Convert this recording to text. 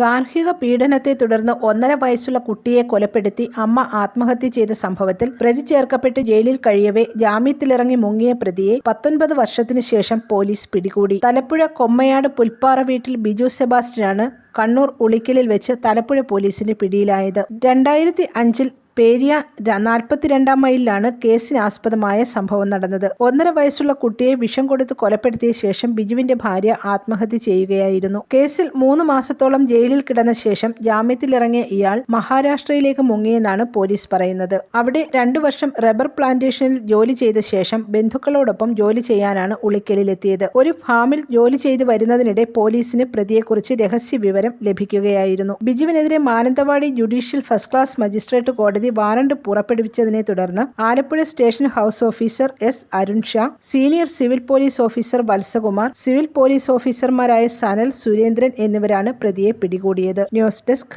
ഗാർഹിക പീഡനത്തെ തുടർന്ന് ഒന്നര വയസ്സുള്ള കുട്ടിയെ കൊലപ്പെടുത്തി അമ്മ ആത്മഹത്യ ചെയ്ത സംഭവത്തിൽ പ്രതി ചേർക്കപ്പെട്ട് ജയിലിൽ കഴിയവേ ജാമ്യത്തിലിറങ്ങി മുങ്ങിയ പ്രതിയെ പത്തൊൻപത് വർഷത്തിനു ശേഷം പോലീസ് പിടികൂടി. തലപ്പുഴ കൊമ്മയാട് പുൽപ്പാറ വീട്ടിൽ ബിജു സെബാസ്റ്റ്യനാണ് കണ്ണൂർ ഉളിക്കലിൽ വെച്ച് തലപ്പുഴ പോലീസിന് പിടിയിലായത്. രണ്ടായിരത്തി അഞ്ചിൽ പേരിയ നാൽപ്പത്തിരണ്ടാം മൈലിലാണ് കേസിനാസ്പദമായ സംഭവം നടന്നത്. ഒന്നര വയസ്സുള്ള കുട്ടിയെ വിഷം കൊടുത്ത് കൊലപ്പെടുത്തിയ ശേഷം ബിജുവിന്റെ ഭാര്യ ആത്മഹത്യ ചെയ്യുകയായിരുന്നു. കേസിൽ മൂന്ന് മാസത്തോളം ജയിലിൽ കിടന്ന ശേഷം ജാമ്യത്തിലിറങ്ങിയ ഇയാൾ മഹാരാഷ്ട്രയിലേക്ക് മുങ്ങിയെന്നാണ് പോലീസ് പറയുന്നത്. അവിടെ രണ്ടു വർഷം റബ്ബർ പ്ലാന്റേഷനിൽ ജോലി ചെയ്ത ശേഷം ബന്ധുക്കളോടൊപ്പം ജോലി ചെയ്യാനാണ് ഉളിക്കലിലെത്തിയത്. ഒരു ഫാമിൽ ജോലി ചെയ്തു വരുന്നതിനിടെ പോലീസിന് പ്രതിയെക്കുറിച്ച് രഹസ്യ വിവരം ലഭിക്കുകയായിരുന്നു. ബിജുവിനെതിരെ Mananthavady judicial first class magistrate കോടതി വാറണ്ട് പുറപ്പെടുവിച്ചതിനെ തുടർന്ന് Alappuzha station house officer S Arun Sha senior civil police officer Valsakumar civil police ഓഫീസർമാരായ സനൽ സുരേന്ദ്രൻ എന്നിവരാണ് പ്രതിയെ പിടികൂടിയത്. News desk